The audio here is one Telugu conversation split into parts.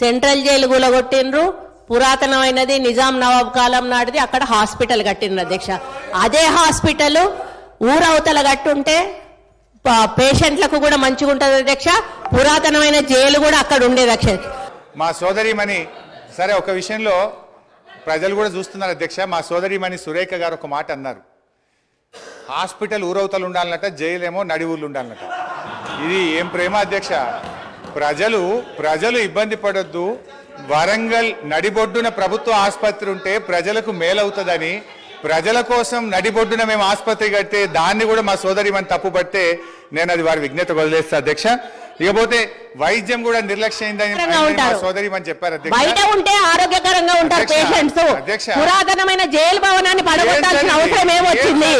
సెంట్రల్ జైలు కూలగొట్టిండ్రు పురాతనమైనది నిజాం నవాబ్ కాలం నాటిది. అక్కడ హాస్పిటల్ కట్టిండ్రు అధ్యక్ష. అదే హాస్పిటల్ ఊరవతల కట్టుంటే పేషెంట్లకు కూడా మంచిగా ఉంటుంది అధ్యక్ష. పురాతనమైన జైలు కూడా అక్కడ ఉండేది అధ్యక్ష మా సోదరిమణి సరే ఒక విషయంలో ప్రజలు కూడా చూస్తున్నారు అధ్యక్ష. మా సోదరిమణి సురేఖ గారు ఒక మాట అన్నారు. హాస్పిటల్ ఊరవతలు ఉండాలన్నట జైలేమో ఏమో ఊర్లు ఉండాలన్నట. ఇది ఏం ప్రేమ అధ్యక్ష? ప్రజలు ప్రజలు ఇబ్బంది పడొద్దు. వరంగల్ నడిబొడ్డున ప్రభుత్వ ఆసుపత్రి ఉంటే ప్రజలకు మేలవుతుందని ప్రజల కోసం నడిబొడ్డున మేము ఆసుపత్రి కడితే దాన్ని కూడా మా సోదరి మన తప్పుపడితే నేను అది వారి విజ్ఞత వదిలేస్తా అధ్యక్ష ఇకపోతే వైద్యం కూడా ఉంటారు. సోదరి అని చెప్పారు. బయట ఉంటే ఆరోగ్యకరంగా ఉంటారు పేషెంట్స్. పురాతనమైన జైలు భవనాన్ని పడగొట్టాల్సిన? అవసరం ఏమొచ్చింది?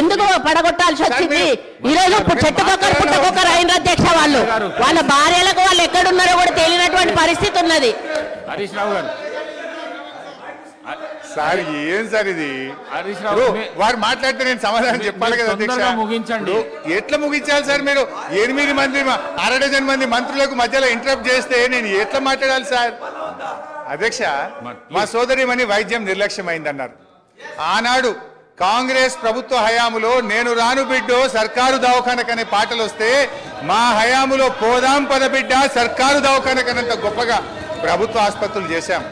ఎందుకు పడగొట్టాల్సి వచ్చింది? ఈ రోజు చెట్టుకొక్కరు పుట్టకొక్కరు అయిన అధ్యక్ష వాళ్ళు. వాళ్ళ భార్యలకు వాళ్ళు ఎక్కడున్నారో కూడా తెలియనటువంటి పరిస్థితి ఉన్నది. హరీష్ రావు గారు సార్ ఏం సార్ ఇది? హరీష్ రావు వారు మాట్లాడితే నేను సమాధానం చెప్పాలి కదా అధ్యక్ష. ముగించండి. ఎట్లా ముగించాలి సార్ మీరు? ఎనిమిది మంది అర డజన్ మంది మంత్రులకు మధ్యలో ఇంటరప్ట్ చేస్తే నేను ఎట్లా మాట్లాడాలి సార్? అధ్యక్ష మా సోదరిమణి వైద్యం నిర్లక్ష్యమైందన్నారు. ఆనాడు కాంగ్రెస్ ప్రభుత్వ హయాములో నేను రాను బిడ్డో సర్కారు దవాఖానకనే పాటలు వస్తే మా హయాములో పోదాం పద బిడ్డ సర్కారు దవాఖానకనంత గొప్పగా ప్రభుత్వ ఆసుపత్రులు చేశాం.